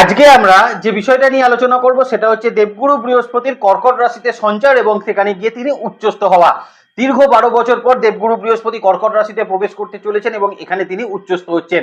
আজকে আমরা যে বিষয়টা নিয়ে আলোচনা করব সেটা হচ্ছে দেবগুরু বৃহস্পতির কর্কট রাশিতে সঞ্চার এবং সেখানে গিয়ে তিনি উচ্চস্ত হওয়া। দীর্ঘ বারো বছর পর দেবগুরু বৃহস্পতি কর্কট রাশিতে প্রবেশ করতে চলেছেন এবং এখানে তিনি উচ্চস্থ হচ্ছেন।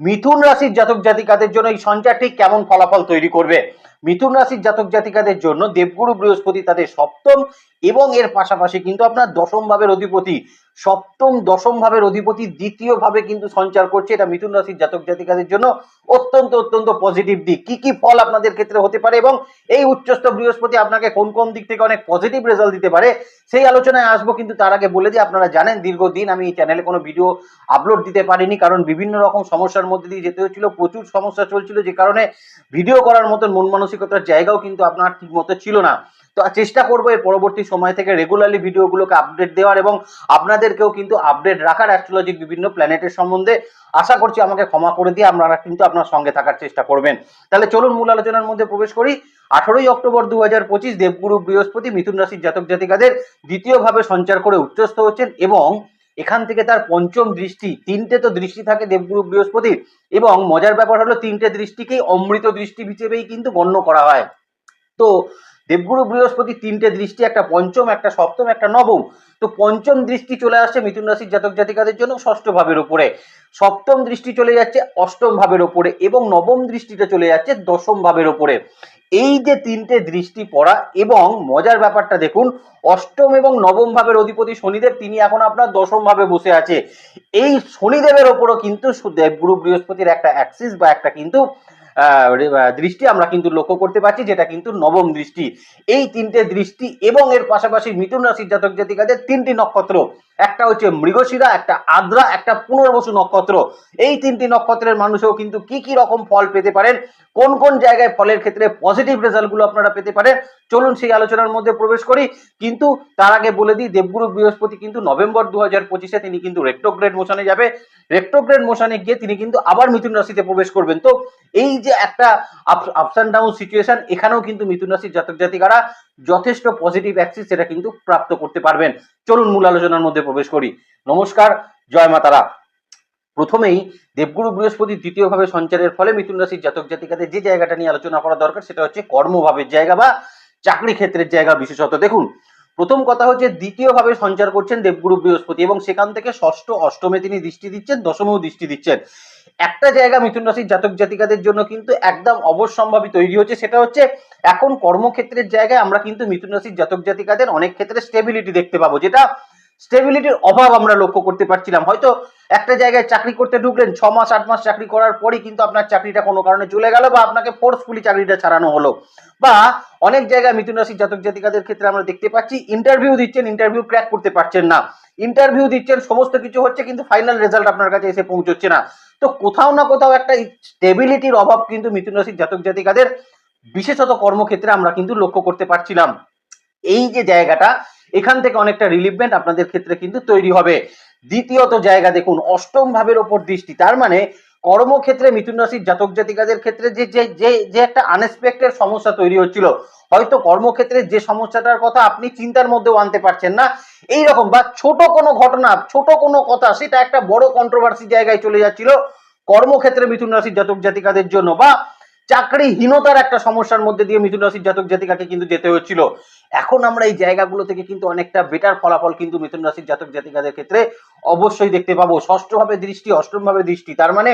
মিথুন রাশির জাতক জাতিকাদের জন্য এই সঞ্চারটি কেমন ফলাফল তৈরি করবে? মিথুন রাশির জাতক জাতিকাদের জন্য দেবগুরু বৃহস্পতি তাদের সপ্তম এবং এর পাশাপাশি কিন্তু আপনার দশম ভাবের অধিপতি, সপ্তম দশম ভাবের অধিপতি দ্বিতীয় ভাবে কিন্তু সঞ্চার করছে। এটা মিথুন রাশির জাতক জাতিকাদের জন্য অত্যন্ত অত্যন্ত পজিটিভ দিক। কি কি ফল আপনাদের ক্ষেত্রে হতে পারে এবং এই উচ্চস্থ বৃহস্পতি আপনাকে কোন কোন দিক থেকে অনেক পজিটিভ রেজাল্ট দিতে পারে, সেই আলোচনায় আসব। কিন্তু তার আগে বলে দিই, আপনারা জানেন দীর্ঘদিন আমি এই চ্যানেলে কোনো ভিডিও আপলোড দিতে পারিনি কারণ বিভিন্ন রকম সমস্যার মধ্যে দিয়ে যেতে হচ্ছিল, প্রচুর সমস্যা চলছিল, যে কারণে ভিডিও করার মতন মন মানসিকতার জায়গাও কিন্তু আপনার ঠিক মতো ছিল না। তো চেষ্টা করব এর পরবর্তী সময় থেকে রেগুলারলি ভিডিওগুলোকে আপডেট দেওয়ার এবং আপনাদেরকেও কিন্তু আপডেট রাখার অ্যাস্ট্রোলজিক বিভিন্ন প্ল্যানেটের সম্বন্ধে আশা করছি আমাকে ক্ষমা করে দিয়ে আপনারা কিন্তু আপনার সঙ্গে থাকার চেষ্টা করবেন। তাহলে চলুন মূল আলোচনার মধ্যে প্রবেশ করি। আঠারোই অক্টোবর দু হাজার পঁচিশ দেবগুরু বৃহস্পতি মিথুন রাশির জাতক জাতিকাদের দ্বিতীয়ভাবে সঞ্চার করে উচ্চস্থ হচ্ছেন এবং এখান থেকে তার পঞ্চম দৃষ্টি, তিনটে তো দৃষ্টি থাকে দেবগুরু বৃহস্পতির, এবং মজার ব্যাপার হলো তিনটে দৃষ্টিকেই অমৃত দৃষ্টি হিসেবেই কিন্তু গণ্য করা হয়। তো দেবগুরু বৃহস্পতি তিনটে দৃষ্টি, একটা পঞ্চম, একটা সপ্তম, একটা নবম। তো পঞ্চম দৃষ্টি চলে আসছে মিথুন রাশির জাতক জাতিকাদের জন্য ষষ্ঠ ভাবের উপরে সপ্তম দৃষ্টি চলে যাচ্ছে অষ্টম ভাবের ওপরে, এবং নবম দৃষ্টিটা চলে যাচ্ছে দশম ভাবের ওপরে। এই যে তিনটে দৃষ্টি পড়া এবং মজার ব্যাপারটা দেখুন, অষ্টম এবং নবম ভাবের অধিপতি শনিদেব, তিনি এখন আপনার দশম ভাবে বসে আছে। এই শনিদেবের ওপরও কিন্তু দেবগুরু বৃহস্পতির একটা অ্যাক্সিস বা একটা কিন্তু দৃষ্টি আমরা কিন্তু লক্ষ্য করতে পারছি, যেটা কিন্তু নবম দৃষ্টি। এই তিনটে দৃষ্টি এবং এর পাশাপাশি মিথুন রাশির জাতক জাতিকাদের তিনটি নক্ষত্র। একটা হচ্ছে মৃগশিরা, একটা আদ্রা, একটা পুনর্বসু নক্ষত্র। এই তিনটি নক্ষত্রের মানুষও কিন্তু কি কি রকম ফল পেতে পারেন, কোন কোন জায়গায় ফলের ক্ষেত্রে পজিটিভ রেজাল্টগুলো আপনারা পেতে পারেন, চলুন সেই আলোচনার মধ্যে প্রবেশ করি। কিন্তু তার আগে বলে দিই, দেবগুরু বৃহস্পতি কিন্তু নভেম্বর দু হাজার পঁচিশে তিনি কিন্তু রেক্টোগ্রেড মোশনে যাবে। রেক্টোগ্রেড মোশনে গিয়ে তিনি কিন্তু আবার মিথুন রাশিতে প্রবেশ করবেন। তো এই যে একটা আপস অ্যান্ড ডাউন সিচুয়েশন এখানেও কিন্তু মিথুন রাশির জাতক জাতিকারা যথেষ্ট পজিটিভ অ্যাক্সিস সেটা কিন্তু প্রাপ্ত করতে পারবেন। চলুন মূল আলোচনার মধ্যে প্রবেশ করি। নমস্কার, জয় মাতারা প্রথমেই দেবগুরু বৃহস্পতি দ্বিতীয়ভাবে সঞ্চারের ফলে মিথুন রাশির জাতক জাতিকাদের যে জায়গাটা নিয়ে আলোচনা করা দরকার সেটা হচ্ছে কর্মভাবের জায়গা বা চাকরি ক্ষেত্রের জায়গা বিশেষত। দেখুন, প্রথম কথা হচ্ছে দ্বিতীয়ভাবে সঞ্চার করছেন দেবগুরু বৃহস্পতি এবং সেখান থেকে ষষ্ঠ অষ্টমে তিনি দৃষ্টি দিচ্ছেন, দশমেও দৃষ্টি দিচ্ছেন। একটা জায়গা মিথুন রাশির জাতক জাতিকাদের জন্য কিন্তু একদম অবশ্যম্ভাবী তৈরি হচ্ছে, সেটা হচ্ছে এখন কর্মক্ষেত্রের জায়গায় আমরা কিন্তু মিথুন রাশির জাতক জাতিকাদের অনেক ক্ষেত্রে স্টেবিলিটি দেখতে পাবো, যেটা স্টেবিলিটির অভাব আমরা লক্ষ্য করতে পারছিলাম। হয়তো একটা জায়গায় চাকরি করতে ঢুকলেন, ছ মাস, আট মাস চাকরি করার পরই কিন্তু আপনার চাকরিটা কোনো কারণে চলে গেল বা আপনাকে ফোর্সফুলি চাকরিটা ছাড়ানো হলো। বা অনেক জায়গায় মিথুন রাশির জাতক জাতিকাদের ক্ষেত্রে আমরা দেখতে পাচ্ছি ইন্টারভিউ দিচ্ছেন ইন্টারভিউ ক্র্যাক করতে পারছেন না। ইন্টারভিউ দিচ্ছেন, সমস্ত কিছু হচ্ছে কিন্তু ফাইনাল রেজাল্ট আপনার কাছে এসে পৌঁছচ্ছে না। তো কোথাও না কোথাও একটা স্টেবিলিটির অভাব কিন্তু মিথুন রাশির জাতক জাতিকাদের, বিশেষত কর্মক্ষেত্রে আমরা কিন্তু লক্ষ্য করতে পারছিলাম। এই যে জায়গাটা, এখান থেকে অনেকটা রিলিভমেন্ট আপনাদের ক্ষেত্রে কিন্তু তৈরি হবে। দ্বিতীয়ত জায়গা দেখুন, অষ্টম ভাবের ওপর দৃষ্টি, তার মানে কর্মক্ষেত্রে মিথুন রাশির জাতক জাতিকাদের ক্ষেত্রে যে যে যে যে একটা আনএক্সপেক্টেড সমস্যা তৈরি হচ্ছিল হয়তো কর্মক্ষেত্রে যে সমস্যাটার কথা আপনি চিন্তার মধ্যেও আনতে পারছেন না এই রকম বা ছোট কোনো ঘটনা, ছোট কোনো কথা, সেটা একটা বড় কন্ট্রোভার্সি জায়গায় চলে যাচ্ছিল কর্মক্ষেত্রে মিথুন রাশির জাতক জাতিকাদের জন্য বা চাকরিহীনতার একটা সমস্যার মধ্যে দিয়ে মিথুন রাশির জাতক জাতিকাকে কিন্তু যেতে হচ্ছিল এখন আমরা এই জায়গাগুলো থেকে কিন্তু অনেকটা বেটার ফলাফল কিন্তু মিথুন রাশির জাতক জাতিকাদের ক্ষেত্রে অবশ্যই দেখতে পাবো। ষষ্ঠভাবে দৃষ্টি, অষ্টমভাবে দৃষ্টি। তার মানে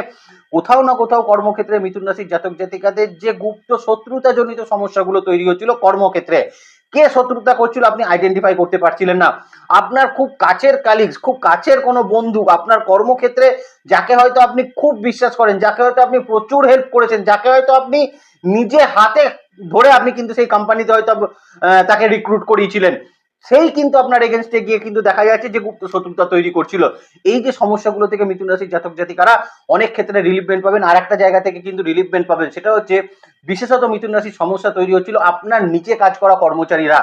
কোথাও না কোথাও কর্মক্ষেত্রে মিথুন রাশির জাতক জাতিকাদের যে গুপ্ত শত্রুতা জনিত সমস্যাগুলো তৈরি হচ্ছিল কর্মক্ষেত্রে কে শত্রুতা করছিল আপনি আইডেন্টিফাই করতে পারছিলেন না। আপনার খুব কাছের কালিগস খুব কাছের কোনো বন্ধু আপনার কর্মক্ষেত্রে যাকে হয়তো আপনি খুব বিশ্বাস করেন, যাকে হয়তো আপনি প্রচুর হেল্প করেছেন, যাকে হয়তো আপনি নিজে হাতে ধরে আপনি কিন্তু সেই কোম্পানিতে হয়তো তাকে রিক্রুট করিয়েছিলেন। সেই কিন্তু আপনার এগেনস্টে গিয়ে কিন্তু দেখা যাচ্ছে যে গুপ্ত শত্রুতা তৈরি করছিল। এই যে সমস্যাগুলো থেকে মিথুন রাশির জাতক জাতিকারা অনেক ক্ষেত্রে রিলিফমেন্ট পাবেন। আর একটা জায়গা থেকে কিন্তু রিলিফমেন্ট পাবেন, সেটা হচ্ছে বিশেষত মিথুন রাশির সমস্যা তৈরি হচ্ছিল আপনার নিচে কাজ করা কর্মচারীরা।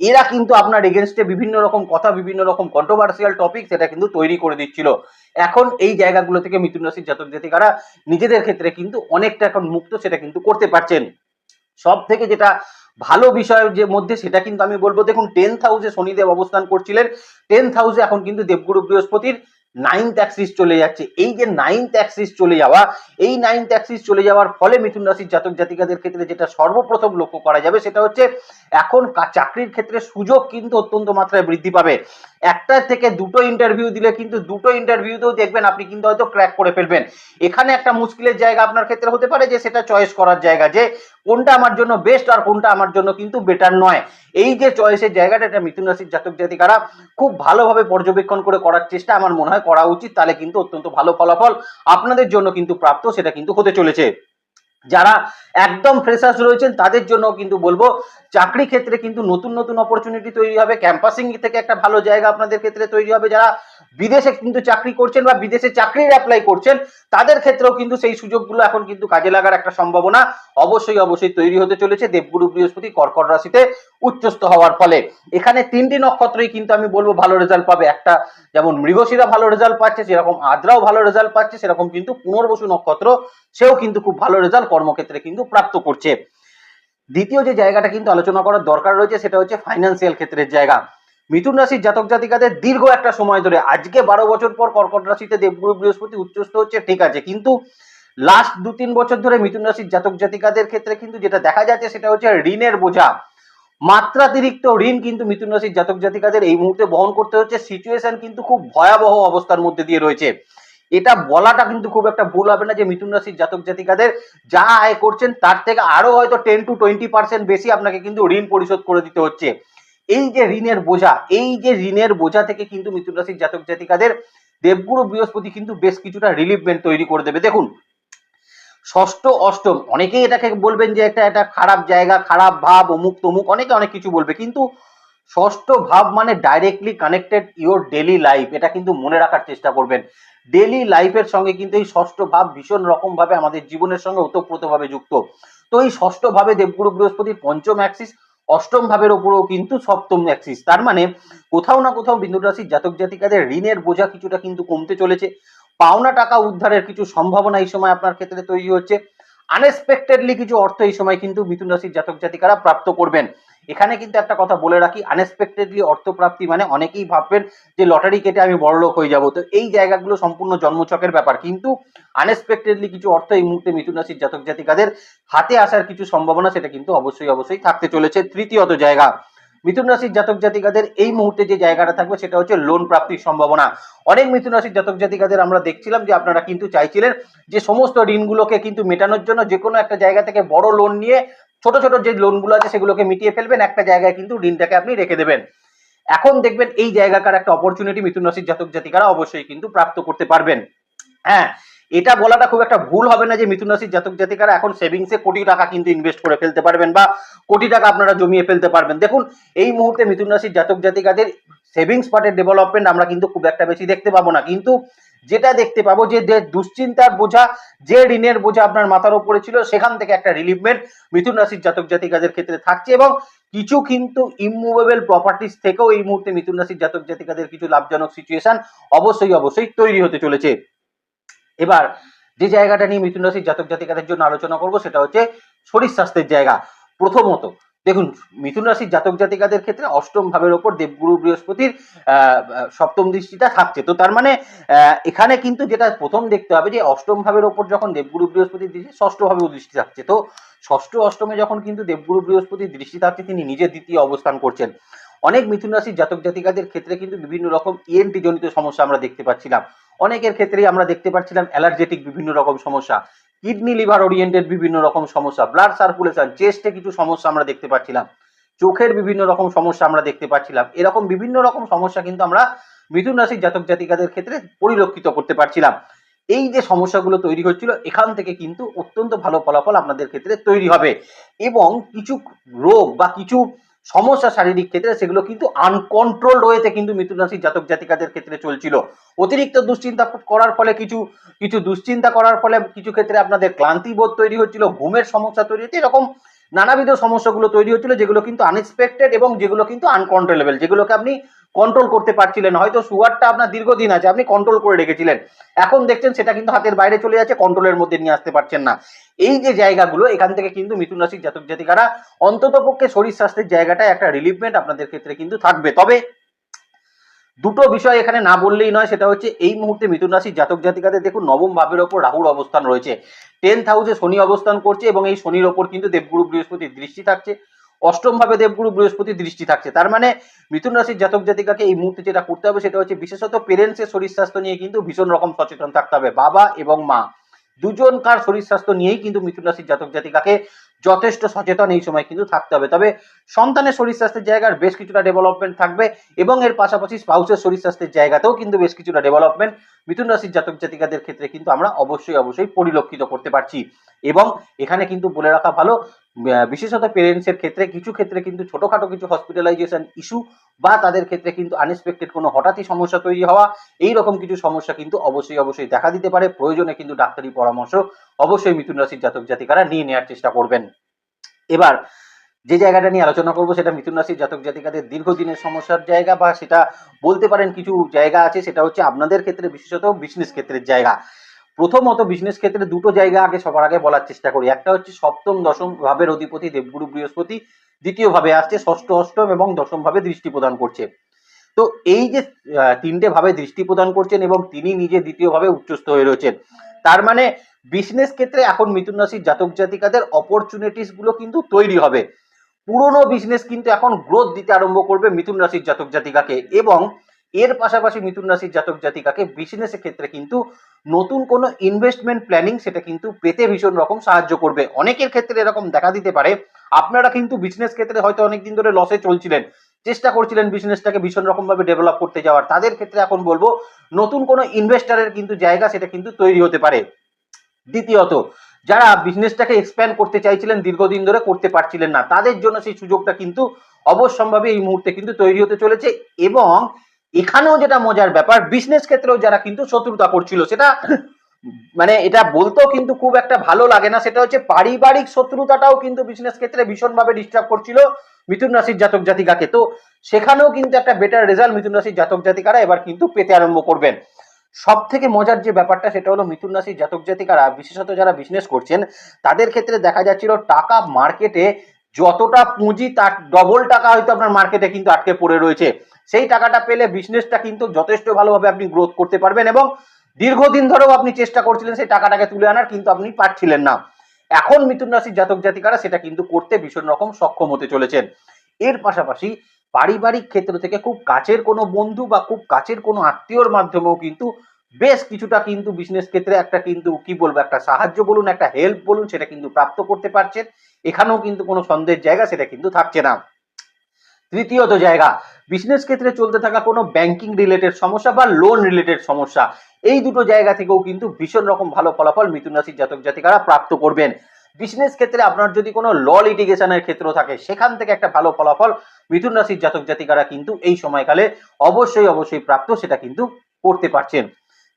এরা কিন্তু আপনার এগেনস্টে বিভিন্ন রকম কথা, বিভিন্ন রকম কন্ট্রোভার্সিয়াল টপিক সেটা কিন্তু তৈরি করে দিচ্ছিল। এখন এই জায়গাগুলো থেকে মিথুন রাশির জাতক জাতিকারা নিজেদের ক্ষেত্রে কিন্তু অনেকটা এখন মুক্ত সেটা কিন্তু করতে পারছেন। সব থেকে যেটা ভালো বিষয়ের যে মধ্যে সেটা কিন্তু আমি বলব। দেখুন টেন্থ হাউসে শনিদেব অবস্থান করছিলেন। টেন্থ হাউসে এখন কিন্তু দেবগুরু বৃহস্পতির নাইন্থ অ্যাক্সিস চলে যাচ্ছে। এই যে নাইন্থ অ্যাক্সিস চলে যাওয়া, এই নাইন্থ অ্যাক্সিস চলে যাওয়ার ফলে মিথুন রাশির জাতক জাতিকাদের ক্ষেত্রে যেটা সর্বপ্রথম লক্ষ্য করা যাবে সেটা হচ্ছে, এখন চাকরির ক্ষেত্রে সুযোগ কিন্তু অত্যন্ত মাত্রায় বৃদ্ধি পাবে। একটা থেকে দুটো ইন্টারভিউ দিলে কিন্তু দুটো ইন্টারভিউতেও দেখবেন আপনি কিন্তু হয়তো ক্র্যাক করে ফেলবেন। এখানে একটা মুশকিলের জায়গা আপনার ক্ষেত্রে হতে পারে যে সেটা চয়েস করার জায়গা, যে কোনটা আমার জন্য বেস্ট আর কোনটা আমার জন্য কিন্তু বেটার নয়। এই যে চয়েসের জায়গাটা, এটা মিথুন রাশির জাতক জাতিকারা খুব ভালোভাবে পর্যবেক্ষণ করে করার চেষ্টা আমার মনে হয় করা উচিত, তাহলে কিন্তু অত্যন্ত ভালো ফলাফল আপনাদের জন্য কিন্তু প্রাপ্ত, সেটা কিন্তু হতে চলেছে। যারা একদম ফ্রেশার্স রয়েছেন, তাদের জন্য কিন্তু বলব চাকরি ক্ষেত্রে কিন্তু নতুন নতুন অপরচুনিটি তৈরি হবে। ক্যাম্পাসিং থেকে একটা ভালো জায়গা আপনাদের ক্ষেত্রে তৈরি হবে। যারা বিদেশে কিন্তু চাকরি করছেন বা বিদেশে চাকরির অ্যাপ্লাই করছেন, তাদের ক্ষেত্রেও কিন্তু সেই সুযোগগুলো এখন কিন্তু কাজে লাগার একটা সম্ভাবনা অবশ্যই অবশ্যই তৈরি হতে চলেছে। দেবগুরু বৃহস্পতি কর্কট রাশিতে উচ্চস্থ হওয়ার ফলে। এখানে তিনটি নক্ষত্রই কিন্তু আমি বলব ভালো রেজাল্ট পাবে। একটা যেমন মৃগশিরা ভালো রেজাল্ট পাচ্ছে, সেরকম আদ্রাও ভালো রেজাল্ট পাচ্ছে, সেরকম কিন্তু পুনর্বসু নক্ষত্র, সেও কিন্তু খুব ভালো রেজাল্ট কর্মক্ষেত্রে কিন্তু প্রাপ্ত করছে। দ্বিতীয় যে জায়গাটা কিন্তু আলোচনা করার দরকার রয়েছে, সেটা হচ্ছে ফাইন্যান্সিয়াল ক্ষেত্রের জায়গা। মিথুন রাশির জাতক জাতিকাদের দীর্ঘ একটা সময় ধরে, আজকে বারো বছর পর কর্কট রাশিতে দেবগুরু বৃহস্পতি উচ্চস্থ হচ্ছে, ঠিক আছে। কিন্তু লাস্ট দু তিন বছর ধরে মিথুন রাশির জাতক জাতিকাদের ক্ষেত্রে কিন্তু যেটা দেখা যাচ্ছে, সেটা হচ্ছে ঋণের বোঝা। মাত্রাতিরিক্ত ঋণ কিন্তু মিথুন রাশির জাতক জাতিকাদের এই মুহূর্তে বহন করতে হচ্ছে। সিচুয়েশন কিন্তু খুব ভয়াবহ অবস্থার মধ্যে দিয়ে রয়েছে। এটা বলাটা কিন্তু খুব একটা ভুল হবে না যে মিথুন রাশির জাতক জাতিকাদের যা আয় করছেন, তার থেকে আরও হয়তো টেন টু টোয়েন্টি পার্সেন্ট বেশি আপনাকে কিন্তু ঋণ পরিশোধ করে দিতে হচ্ছে। এই যে ঋণের বোঝা, এই যে ঋণের বোঝা থেকে কিন্তু মিথুন রাশির জাতক জাতিকাদের দেবগুরু বৃহস্পতি কিন্তু বেশ কিছুটা রিলিফমেন্ট তৈরি করে দেবে। দেখুন, ষষ্ঠ, অষ্টম, অনেকেই এটাকে বলবেন যে একটা একটা খারাপ জায়গা, খারাপ ভাব, অমুক তমুক, অনেকে অনেক কিছু বলবে। কিন্তু ষষ্ঠ ভাব মানে directly connected your daily life এটা কিন্তু মনে রাখার চেষ্টা করবেন। ডেলি লাইফের সঙ্গে কিন্তু এই ষষ্ঠ ভাব ভীষণ রকম ভাবে আমাদের জীবনের সঙ্গে ওতপ্রোতভাবে যুক্ত। তো এই ষষ্ঠ ভাবে দেবগুরু বৃহস্পতির পঞ্চম অ্যাক্সিস অষ্টম ভাবের ওপরেও কিন্তু সপ্তম অ্যাক্সিস তার মানে কোথাও না কোথাও রাশির জাতক জাতিকাদের ঋণের বোঝা কিছুটা কিন্তু কমতে চলেছে। পাওনা টাকা উদ্ধারের কিছু সম্ভাবনা এই সময় আপনার ক্ষেত্রে তৈরি হচ্ছে। আনএক্সপেক্টেডলি কিছু অর্থ এই সময় কিন্তু মিথুন রাশির জাতক জাতিকারা প্রাপ্ত করবেন। এখানে কিন্তু একটা কথা বলে রাখি আনএক্সপেক্টেডলি অর্থপ্রাপ্তি মানে অনেকেই ভাববেন যে লটারি কেটে আমি বড়লোক হয়ে যাব। তো এই জায়গাগুলো সম্পূর্ণ জন্মচকের ব্যাপার। কিন্তু আনএক্সপেক্টেডলি কিছু অর্থ এই মুহূর্তে মিথুন রাশির জাতক জাতিকাদের হাতে আসার কিছু সম্ভাবনা সেটা কিন্তু অবশ্যই অবশ্যই থাকতে চলেছে। তৃতীয়ত জায়গা, মিথুন রাশির জাতক জাতিকাদের এই মুহূর্তে যে জায়গাটা থাকবে সেটা হচ্ছে লোন প্রাপ্তির সম্ভাবনা। অনেক মিথুন রাশির জাতক জাতিকাদের আমরা দেখছিলাম যে আপনারা কিন্তু চাইছিলেন যে সমস্ত ঋণগুলোকে কিন্তু মেটানোর জন্য যে কোনো একটা জায়গা থেকে বড় লোন নিয়ে ছোট ছোট যে লোনগুলো আছে সেগুলোকে মিটিয়ে ফেলবেন, একটা জায়গায় কিন্তু ঋণটাকে আপনি রেখে দেবেন। এখন দেখবেন এই জায়গাকার একটা অপরচুনিটি মিথুন রাশির জাতক জাতিকারা অবশ্যই কিন্তু প্রাপ্ত করতে পারবেন। হ্যাঁ এটা বলাটা খুব একটা ভুল হবে না যে মিথুন রাশির জাতক জাতিকারা এখন সেভিংসে কোটি টাকা কিন্তু ইনভেস্ট করে ফেলতে পারবেন বা কোটি টাকা আপনারা জমিয়ে ফেলতে পারবেন। দেখুন, এই মুহূর্তে মিথুন রাশির জাতক জাতিকাদের সেভিংস পার্টের ডেভেলপমেন্ট আমরা কিন্তু খুব একটা বেশি দেখতে পাবো না। কিন্তু যেটা দেখতে পাবো যে দুশ্চিন্তার বোঝা, যে ঋণের বোঝা আপনার মাথার উপরে ছিল, সেখান থেকে একটা রিলিফমেন্ট মিথুন রাশির জাতক জাতিকাদের ক্ষেত্রে থাকছে এবং কিছু কিন্তু ইমুভেবল প্রপার্টিস থেকেও এই মুহূর্তে মিথুন রাশির জাতক জাতিকাদের কিছু লাভজনক সিচুয়েশন অবশ্যই অবশ্যই তৈরি হতে চলেছে। এবার যে জায়গাটা নিয়ে মিথুন রাশির জাতক জাতিকাদের জন্য আলোচনা করব, সেটা হচ্ছে শরীর স্বাস্থ্যের জায়গা। প্রথমত দেখুন, মিথুন রাশির জাতক জাতিকাদের ক্ষেত্রে অষ্টম ভাবের ওপর দেবগুরু বৃহস্পতির সপ্তম দৃষ্টিটা থাকছে। তো তার মানে এখানে কিন্তু যেটা প্রথম দেখতে হবে যে, অষ্টম ভাবের ওপর যখন দেবগুরু বৃহস্পতির দৃষ্টি, ষষ্ঠ ভাবেও দৃষ্টি থাকছে। তো ষষ্ঠ, অষ্টমে যখন কিন্তু দেবগুরু বৃহস্পতির দৃষ্টি থাকছে, তিনি নিজের দ্বিতীয় অবস্থান করছেন। অনেক মিথুন রাশির জাতক জাতিকাদের ক্ষেত্রে কিন্তু বিভিন্ন রকম ইএনটি জনিত সমস্যা আমরা দেখতে পাচ্ছিলাম। অনেকের ক্ষেত্রেই আমরা দেখতে পাচ্ছিলাম অ্যালার্জেটিক বিভিন্ন রকম সমস্যা কিডনি লিভার ওরিয়েন্টেড বিভিন্ন রকম সমস্যা ব্লাড সার্কুলেশন চেস্টে কিছু সমস্যা আমরা দেখতে পাচ্ছিলাম। চোখের বিভিন্ন রকম সমস্যা আমরা দেখতে পাচ্ছিলাম। এরকম বিভিন্ন রকম সমস্যা কিন্তু আমরা মিথুন রাশির জাতক জাতিকাদের ক্ষেত্রে পরিলক্ষিত করতে পারছিলাম। এই যে সমস্যাগুলো তৈরি হচ্ছিল, এখান থেকে কিন্তু অত্যন্ত ভালো ফলাফল আপনাদের ক্ষেত্রে তৈরি হবে। এবং কিছু রোগ বা কিছু সমস্যা শারীরিক ক্ষেত্রে সেগুলো কিন্তু আনকন্ট্রোল রয়েছে কিন্তু মিথুন রাশির জাতক জাতিকাদের ক্ষেত্রে চলছিল। অতিরিক্ত দুশ্চিন্তা করার ফলে কিছু কিছু দুশ্চিন্তা করার ফলে কিছু ক্ষেত্রে আপনাদের ক্লান্তি বোধ তৈরি হচ্ছিল, ঘুমের সমস্যা তৈরি হচ্ছে, এরকম নানাবিধ সমস্যাগুলো তৈরি হচ্ছিল, যেগুলো কিন্তু আনএক্সপেক্টেড এবং যেগুলো কিন্তু আনকন্ট্রোলেবল যেগুলোকে আপনি কন্ট্রোল করতে পারছিলেন হয়তো সুগারটা আপনার দীর্ঘদিন আছে, আপনি কন্ট্রোল করে রেখেছিলেন। এখন দেখছেন সেটা কিন্তু হাতের বাইরে চলে যাচ্ছে কন্ট্রোলের মধ্যে নিয়ে আসতে পারছেন না। এই যে জায়গাগুলো, এখান থেকে কিন্তু মিথুন রাশির জাতক জাতিকারা অন্তত পক্ষে শরীর স্বাস্থ্যের জায়গাটা একটা রিলিভমেন্ট আপনাদের ক্ষেত্রে কিন্তু থাকবে। তবে দুটো বিষয় এখানে না বললেই নয়, সেটা হচ্ছে এই মুহূর্তে মিথুন রাশির জাতক জাতিকাদের দেখুন, নবম ভাবের ওপর রাহুর অবস্থান রয়েছে। টেন্থ হাউসে শনি অবস্থান করছে এবং এই শনির ওপর কিন্তু দেবগুরু বৃহস্পতির দৃষ্টি থাকছে। অষ্টম ভাবে দেবগুরু বৃহস্পতি দৃষ্টি থাকছে। তার মানে মিথুন রাশির জাতক জাতিকাকে এই মুহূর্তে যেটা করতে হবে, সেটা হচ্ছে বিশেষত পেরেন্টসের শরীর স্বাস্থ্য নিয়ে কিন্তু ভীষণ রকম সচেতন থাকতে হবে, বাবা এবং মা। দুজনকার শরীর স্বাস্থ্য নিয়েই কিন্তু মিথুন রাশির জাতক জাতিকাকে যথেষ্ট সচেতন এই সময় কিন্তু থাকতে হবে। তবে সন্তানের শরীর স্বাস্থ্যের জায়গার বেশ কিছুটা ডেভেলপমেন্ট থাকবে এবং এর পাশাপাশি স্পাউসের শরীর স্বাস্থ্যের জায়গাতেও কিন্তু বেশ কিছুটা ডেভেলপমেন্ট মিথুন রাশির জাতক জাতিকাদের ক্ষেত্রে কিন্তু আমরা অবশ্যই অবশ্যই পরিলক্ষিত করতে পারছি। এবং এখানে কিন্তু বলে রাখা ভালো বিশেষত পেরেন্টসের ক্ষেত্রে কিছু ক্ষেত্রে কিন্তু ছোটখাটো কিছু হসপিটালাইজেশন ইস্যু বা তাদের ক্ষেত্রে কিন্তু আনএক্সপেক্টেড কোনো হঠাৎই সমস্যা তৈরি হওয়া এই রকম কিছু সমস্যা কিন্তু অবশ্যই অবশ্যই দেখা দিতে পারে। প্রয়োজনে কিন্তু ডাক্তারি পরামর্শ অবশ্যই মিথুন রাশির জাতক জাতিকারা নিয়ে নেওয়ার চেষ্টা করবেন। এবার, যে জায়গাটা নিয়ে আলোচনা করব সেটা মিথুন রাশির জাতক জাতিকাদের দীর্ঘদিনের সমস্যার জায়গা বা সেটা বলতে পারেন কিছু জায়গা আছে, সেটা হচ্ছে আপনাদের ক্ষেত্রে বিশেষত বিজনেস ক্ষেত্রের জায়গা। প্রথমত বিজনেস ক্ষেত্রে দুটো জায়গা আগে সবার আগে বলার চেষ্টা করি। একটা হচ্ছে সপ্তম, দশম ভাবের অধিপতি দেবগুরু বৃহস্পতি, দ্বিতীয় ভাবে আসছে ষষ্ঠ, অষ্টম এবং দশম ভাবে দৃষ্টি প্রদান করছে। তো এই যে তিনটে ভাবে দৃষ্টি প্রদান করছেন এবং তিনি নিজে দ্বিতীয় ভাবে উচ্চস্থ হয়ে রয়েছেন। তার মানে বিজনেস ক্ষেত্রে এখন মিথুন রাশির জাতক জাতিকাদের অপরচুনিটিসগুলো কিন্তু তৈরি হবে। পুরনো বিজনেস কিন্তু এখন গ্রোথ দিতে আরম্ভ করবে মিথুন রাশির জাতক জাতিকাকে এবং এর পাশাপাশি মিথুন রাশির জাতক জাতিকাকে বিজনেসের ক্ষেত্রে কিন্তু নতুন কোনো ইনভেস্টমেন্ট প্ল্যানিং সেটা কিন্তু পেতে ভীষণ রকম সাহায্য করবে। অনেকের ক্ষেত্রে এরকম দেখা দিতে পারে। আপনারা কিন্তু বিজনেস ক্ষেত্রে হয়তো অনেকদিন ধরে লসে চলছিলেন। চেষ্টা করছিলেন বিজনেসটাকে ভীষণ রকম ভাবে ডেভেলপ করতে যাওয়ার। তাদের ক্ষেত্রে এখন বলব, নতুন কোনো ইনভেস্টারের কিন্তু জায়গা সেটা কিন্তু তৈরি হতে পারে। দ্বিতীয়ত, যারা বিজনেসটাকে এক্সপ্যান্ড করতে চাইছিলেন, দীর্ঘদিন ধরে করতে পারছিলেন না, তাদের জন্য সেই সুযোগটা কিন্তু অবশ্যম্ভাবে এই মুহূর্তে কিন্তু তৈরি হতে চলেছে এবং এখানেও যেটা মজার ব্যাপার বিজনেস ক্ষেত্রেও যারা কিন্তু শত্রুতা করছিল, সেটা মানে এটা বলতেও কিন্তু খুব একটা ভালো লাগে না, সেটা হচ্ছে পারিবারিক শত্রুতাটাও কিন্তু বিজনেস ক্ষেত্রে ভীষণভাবে ডিস্টার্ব করছিল মিথুন রাশির জাতক জাতিকাকে। তো সেখানেও কিন্তু একটা বেটার রেজাল্ট মিথুন রাশির জাতক জাতিকারা এবার কিন্তু পেতে আরম্ভ করবেন। সব থেকে মজার যে ব্যাপারটা, সেটা হলো মিথুন রাশির জাতক জাতিকারা, বিশেষত যারা বিজনেস করছেন, তাদের ক্ষেত্রে দেখা যাচ্ছিল টাকা মার্কেটে যতটা পুঁজি তার ডবল টাকা হয়তো আপনার মার্কেটে কিন্তু আটকে পড়ে রয়েছে। সেই টাকাটা পেলে বিজনেসটা কিন্তু যথেষ্ট ভালোভাবে আপনি গ্রোথ করতে পারবেন এবং দীর্ঘদিন ধরেও আপনি চেষ্টা করছিলেন সেই টাকাটাকে তুলে আনার, কিন্তু আপনি পারছিলেন না। এখন মিথুন রাশির জাতক জাতিকারা সেটা কিন্তু করতে ভীষণ রকম সক্ষম হতে চলেছেন। এর পাশাপাশি পারিবারিক ক্ষেত্র থেকে খুব কাছের কোনো বন্ধু বা খুব কাছের কোনো আত্মীয়র মাধ্যমেও কিন্তু বেশ কিছুটা কিন্তু বিজনেস ক্ষেত্রে একটা কিন্তু কি বলব, একটা সাহায্য বলুন, একটা হেল্প বলুন, সেটা কিন্তু প্রাপ্ত করতে পারছেন। এখানেও কিন্তু কোনো সন্দেহের জায়গা সেটা কিন্তু থাকছে না। তৃতীয়ত জায়গা বিজনেস ক্ষেত্রে চলতে থাকা কোনো ব্যাংকিং রিলেটেড সমস্যা বা লোন রিলেটেড সমস্যা, এই দুটো জায়গা থেকেও কিন্তু ভীষণ রকম ভালো ফলাফল মিথুন রাশির জাতক জাতিকারা প্রাপ্ত করবেন। বিজনেস ক্ষেত্রে আপনার যদি কোনো ল লিটিগেশনের ক্ষেত্র থাকে, সেখান থেকে একটা ভালো ফলাফল মিথুন রাশির জাতক জাতিকারা কিন্তু এই সময়কালে অবশ্যই অবশ্যই প্রাপ্ত সেটা কিন্তু করতে পারছেন।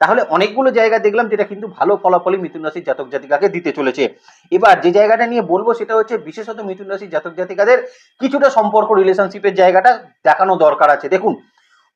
তাহলে অনেকগুলো জায়গা দেখলাম যেটা কিন্তু ভালো ফলাফলই মিথুন রাশির জাতক জাতিকাকে দিতে চলেছে। এবার যে জায়গাটা নিয়ে বলব সেটা হচ্ছে বিশেষত মিথুন রাশির জাতক জাতিকাদের কিছুটা সম্পর্ক রিলেশনশিপের জায়গাটা দেখানো দরকার আছে। দেখুন,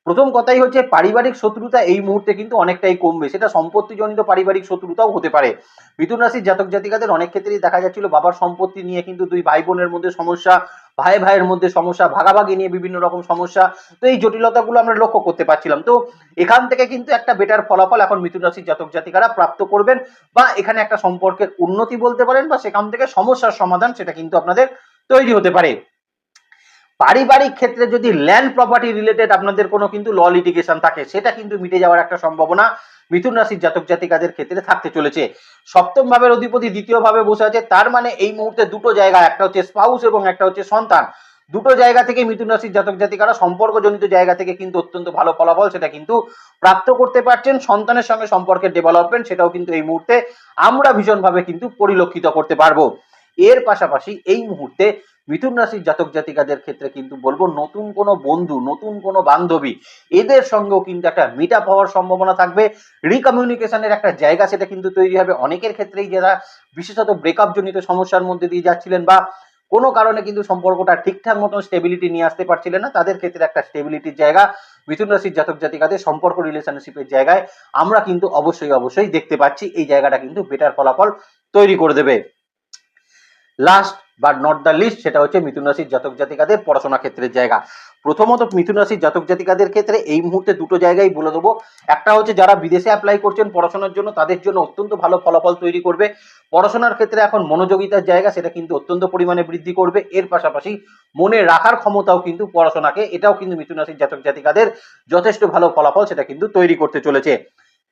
প্রথম কথাই হচ্ছে পারিবারিক শত্রুতা এই মুহূর্তে কিন্তু অনেকটাই কমবে। সেটা সম্পত্তিজনিত পারিবারিক শত্রুতাও হতে পারে। মিথুন রাশির জাতক জাতিকাদের অনেক ক্ষেত্রেই দেখা যাচ্ছিল বাবার সম্পত্তি নিয়ে কিন্তু দুই ভাই বোনের মধ্যে সমস্যা ভাই ভাইয়ের মধ্যে সমস্যা, ভাগাভাগি নিয়ে বিভিন্ন রকম সমস্যা, তো এই জটিলতাগুলো আমরা লক্ষ্য করতে পারছিলাম। তো এখান থেকে কিন্তু একটা বেটার ফলাফল এখন মিথুন রাশির জাতক জাতিকারা প্রাপ্ত করবেন বা এখানে একটা সম্পর্কের উন্নতি বলতে পারেন বা সেখান থেকে সমস্যার সমাধান সেটা কিন্তু আপনাদের তৈরি হতে পারে। পারিবারিক ক্ষেত্রে যদি ল্যান্ড প্রপার্টি রিলেটেড আপনাদের কোনো কিন্তু ল লিটিগেশন থাকে, সেটা কিন্তু মিটে যাওয়ার একটা সম্ভাবনা মিথুন রাশির জাতক জাতিকাদের ক্ষেত্রে থাকতে চলেছে। সপ্তম ভাবের অধিপতি দ্বিতীয় ভাবে বসে আছে, তার মানে এই মুহূর্তে দুটো জায়গা, একটা হচ্ছে স্পাউস এবং একটা হচ্ছে সন্তান। দুটো জায়গা থেকে মিথুন রাশির জাতক জাতিকারা সম্পর্কজনিত জায়গা থেকে কিন্তু অত্যন্ত ভালো ফলাফল সেটা কিন্তু প্রাপ্ত করতে পারছেন। সন্তানের সঙ্গে সম্পর্কের ডেভেলপমেন্ট সেটাও কিন্তু এই মুহূর্তে আমরা ভীষণভাবে কিন্তু পরিলক্ষিত করতে পারব। এর পাশাপাশি এই মুহূর্তে মিথুন রাশির জাতক জাতিকাদের ক্ষেত্রে কিন্তু বলব নতুন কোনো বন্ধু, নতুন কোনো বান্ধবী, এদের সঙ্গেও কিন্তু একটা মিট আপ হওয়ার সম্ভাবনা থাকবে। রিকমিউনিকেশনের একটা জায়গা সেটা কিন্তু তৈরি হবে। অনেকের ক্ষেত্রেই যারা বিশেষত ব্রেকআপ জনিত সমস্যার মধ্যে দিয়ে যাচ্ছিলেন বা কোনো কারণে কিন্তু সম্পর্কটা ঠিকঠাক মতন স্টেবিলিটি নিয়ে আসতে পারছিলেন না, তাদের ক্ষেত্রে একটা স্টেবিলিটির জায়গা। মিথুন রাশির জাতক জাতিকাদের সম্পর্ক রিলেশনশিপের জায়গায় আমরা কিন্তু অবশ্যই অবশ্যই দেখতে পাচ্ছি। এই জায়গাটা কিন্তু বেটার ফলাফল তৈরি করে দেবে। Last but not the least সেটা হচ্ছে মিথুন রাশির জাতক জাতিকাদের পড়াশোনা ক্ষেত্রের জায়গা। প্রথমত মিথুন রাশির জাতক জাতিকাদের ক্ষেত্রে এই মুহূর্তে দুটো জায়গায় বলে দেবো। একটা হচ্ছে যারা বিদেশে অ্যাপ্লাই করছেন পড়াশোনার জন্য, তাদের জন্য অত্যন্ত ভালো ফলাফল তৈরি করবে। পড়াশোনার ক্ষেত্রে এখন মনোযোগিতার জায়গা, সেটা কিন্তু অত্যন্ত পরিমাণে বৃদ্ধি করবে। এর পাশাপাশি মনে রাখার ক্ষমতাও কিন্তু পড়াশোনাকে, এটাও কিন্তু মিথুন রাশির জাতক জাতিকাদের যথেষ্ট ভালো ফলাফল সেটা কিন্তু তৈরি করতে চলেছে।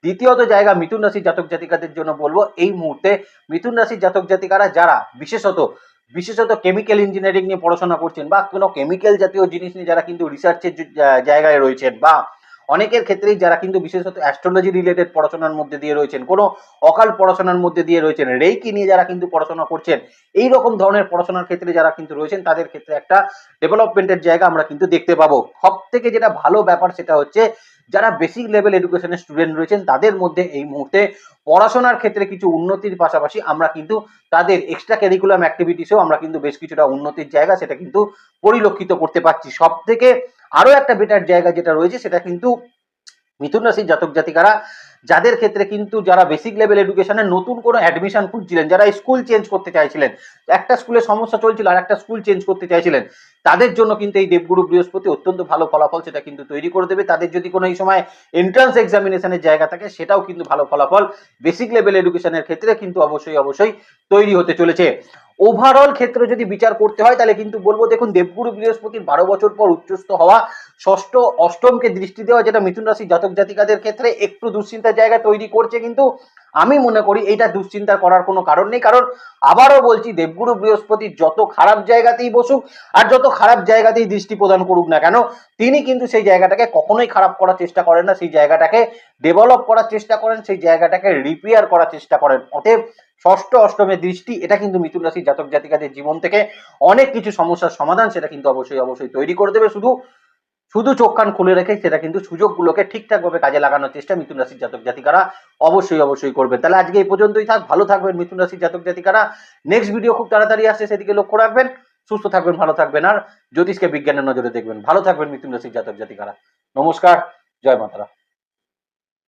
দ্বিতীয়ত জায়গা মিথুন রাশির জাতক জাতিকাদের জন্য বলব, এই মুহূর্তে মিথুন রাশির জাতক জাতিকারা যারা, বিশেষত বিশেষত কেমিক্যাল ইঞ্জিনিয়ারিং নিয়ে পড়াশোনা করছেন বা কোনো কেমিক্যাল জাতীয় জিনিস নিয়ে যারা কিন্তু রিসার্চের জায়গায় রয়েছেন বা অনেকের ক্ষেত্রেই যারা কিন্তু বিশেষত অ্যাস্ট্রোলজি রিলেটেড পড়াশোনার মধ্যে দিয়ে রয়েছেন, কোনো অকাল পড়াশোনার মধ্যে দিয়ে রয়েছেন রেইকি নিয়ে যারা কিন্তু পড়াশোনা করছেন, এই রকম ধরনের পড়াশোনার ক্ষেত্রে যারা কিন্তু রয়েছেন, তাদের ক্ষেত্রে একটা ডেভেলপমেন্টের জায়গা আমরা কিন্তু দেখতে পাবো। সব থেকে যেটা ভালো ব্যাপার সেটা হচ্ছে যারা বেসিক লেভেল এডুকেশনের স্টুডেন্ট রয়েছেন, তাদের মধ্যে এই মুহূর্তে পড়াশোনার ক্ষেত্রে কিছু উন্নতির পাশাপাশি আমরা কিন্তু তাদের এক্সট্রা ক্যারিকুলাম অ্যাক্টিভিটিসেও আমরা কিন্তু বেশ কিছুটা উন্নতির জায়গা সেটা কিন্তু পরিলক্ষিত করতে পারছি। সব থেকে আরও একটা বেটার জায়গা যেটা রয়েছে সেটা কিন্তু মিথুন রাশির জাতক জাতিকারা যাদের ক্ষেত্রে কিন্তু যারা বেসিক লেভেল এডুকেশনে নতুন কোনো অ্যাডমিশন খুঁজছিলেন, যারা স্কুল চেঞ্জ করতে চাইছিলেন, একটা স্কুলে সমস্যা চলছিল আর একটা স্কুল চেঞ্জ করতে চাইছিলেন, তাদের জন্য কিন্তু এই দেবগুরু বৃহস্পতি অত্যন্ত ভালো ফলাফল সেটা কিন্তু তৈরি করে দেবে। তাদের যদি কোনো এই সময় এন্ট্রান্স এক্সামিনেশনের জায়গা থাকে, সেটাও কিন্তু ভালো ফলাফল। বেসিক লেভেল এডুকেশনের ক্ষেত্রে কিন্তু অবশ্যই অবশ্যই তৈরি হতে চলেছে। ওভারঅল ক্ষেত্রে যদি বিচার করতে হয়, তাহলে কিন্তু বলব দেখুন, দেবগুরু বৃহস্পতির বারো বছর পর উচ্চস্থ হওয়া, ষষ্ঠ, অষ্টমকে দৃষ্টি দেওয়া যেটা মিথুন রাশি জাতক জাতিকাদের ক্ষেত্রে একটু দুশ্চিন্তার জায়গা তৈরি করছে, কিন্তু আমি মনে করি এটা দুশ্চিন্তা করার কোনো কারণ নেই। কারণ আবারও বলছি, দেবগুরু বৃহস্পতি যত খারাপ জায়গাতেই বসুক আর যত খারাপ জায়গাতেই দৃষ্টি প্রদান করুক না কেন, তিনি কিন্তু সেই জায়গাটাকে কখনোই খারাপ করার চেষ্টা করেন না। সেই জায়গাটাকে ডেভেলপ করার চেষ্টা করেন, সেই জায়গাটাকে রিপেয়ার করার চেষ্টা করেন। অতএব ষষ্ঠ অষ্টমের দৃষ্টি, এটা কিন্তু মিথুন রাশির জাতক জাতিকাদের জীবন থেকে অনেক কিছু সমস্যার সমাধান সেটা কিন্তু অবশ্যই অবশ্যই তৈরি করে দেবে। শুধু শুধু চোখ কান খুলে রেখে সেটা কিন্তু সুযোগগুলোকে ঠিকঠাকভাবে কাজে লাগানোর চেষ্টা মিথুন রাশির জাতক জাতিকারা অবশ্যই অবশ্যই করবে তাহলে আজকে এই পর্যন্তই থাক, ভালো থাকবেন মিথুন রাশির জাতক জাতিকারা। নেক্সট ভিডিও খুব তাড়াতাড়ি আসছে, সেদিকে লক্ষ্য রাখবেন। সুস্থ থাকবেন, ভালো থাকবেন, আর জ্যোতিষকে বিজ্ঞানের নজরে দেখবেন। ভালো থাকবেন মিথুন রাশির জাতক জাতিকারা। নমস্কার, জয় মাতারা।